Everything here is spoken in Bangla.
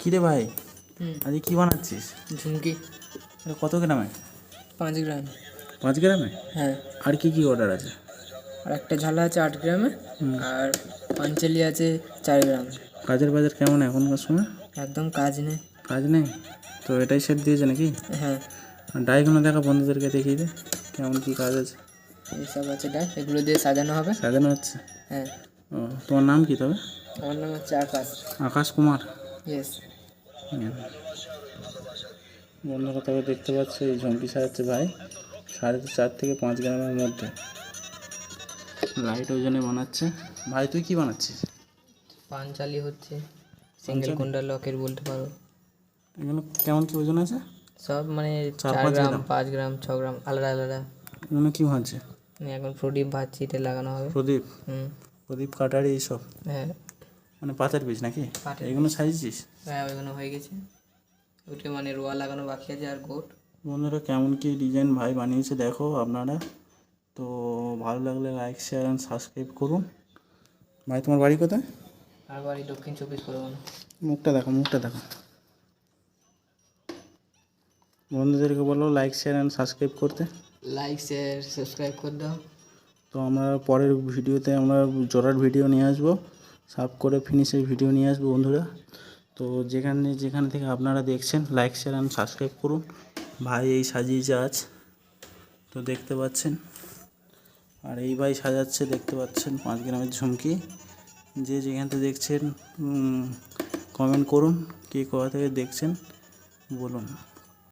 কিরে ভাই? আজকে কি বানাচ্ছিস? ঝুমকি। কত গ্রামে? পাঁচ গ্রাম। পাঁচ গ্রামে? হ্যাঁ। আর কি কি অর্ডার আছে? আর একটা ঝালা আছে আট গ্রামে আর পাঞ্চালি আছে চার গ্রামে। কাজের বাজার কেমন এখনকার সময় একদম কাজ নেই। কাজ নেই? তো এটাই সেট দিয়েছে নাকি? হ্যাঁ। ডাইগুলো দেখা বন্ধুদেরকে দেখিয়ে দে কেমন কি কাজ আছে। এইসব আছে ডাই এগুলো দিয়ে সাজানো হবে। সাজানো হচ্ছে? হ্যাঁ। ও তোমার নাম কি তবে? আমার নাম হচ্ছে আকাশ। আকাশ কুমার। বন্ধুরা তবে দেখতে পাচ্ছ এই ঝুমকি সাজাচ্ছে ভাই। সাড়ে চার থেকে পাঁচ গ্রামের মধ্যে। লাইট ওজনে বানাচ্ছে। ভাই তুই কি বানাচ্ছিস? পাঞ্চালি হচ্ছে। সিঙ্গেল কুন্ডা লকের বলতে পারো। এগুলো কেমন কি ওজন আছে? সব মানে চার গ্রাম। পাঁচ গ্রাম ছ গ্রাম আলাদা আলাদা। এগুলো কি মানে এখন প্রদীপ ভাজছি এটা লাগানো হবে। প্রদীপ? হুম। প্রদীপ কাটারি এইসব হ্যাঁ। মানে পাতার বীজ নাকি? এগুলো সাজিয়েছিস হ্যাঁ ওইগুলো হয়ে গেছে। ওইটা মানে রোয়া লাগানো বাকি আছে আর গোট। বন্ধুরা কেমন কি ডিজাইন ভাই বানিয়েছে দেখো আপনারা। তো ভালো লাগলে লাইক শেয়ার অ্যান্ড সাবস্ক্রাইব করুন। ভাই তোমার বাড়ি কোথায়? আর বাড়ি দক্ষিণ চব্বিশ পরগনা। মুখটা দেখো মুখটা দেখো। বন্ধুদেরকে বলো লাইক শেয়ার অ্যান্ড সাবস্ক্রাইব করতে। লাইক শেয়ার সাবস্ক্রাইব করে দাও। তো আমরা পরের ভিডিওতে আমরা জোড়ার ভিডিও নিয়ে আসব। সাফ করে ফিনিশের ভিডিও নিয়ে আসব বন্ধুরা। তো যেখানে, যেখান থেকে আপনারা দেখছেন লাইক শেয়ার অ্যান্ড সাবস্ক্রাইব করুন। ভাই এই সাজিয়েছে আজ। তো দেখতে পাচ্ছেন। আর এই ভাই সাজাচ্ছে, দেখতে পাচ্ছেন পাঁচ গ্রামের ঝুমকি। যে যেখান থেকে দেখছেন কমেন্ট করুন, কে কোথা থেকে দেখছেন, বলুন।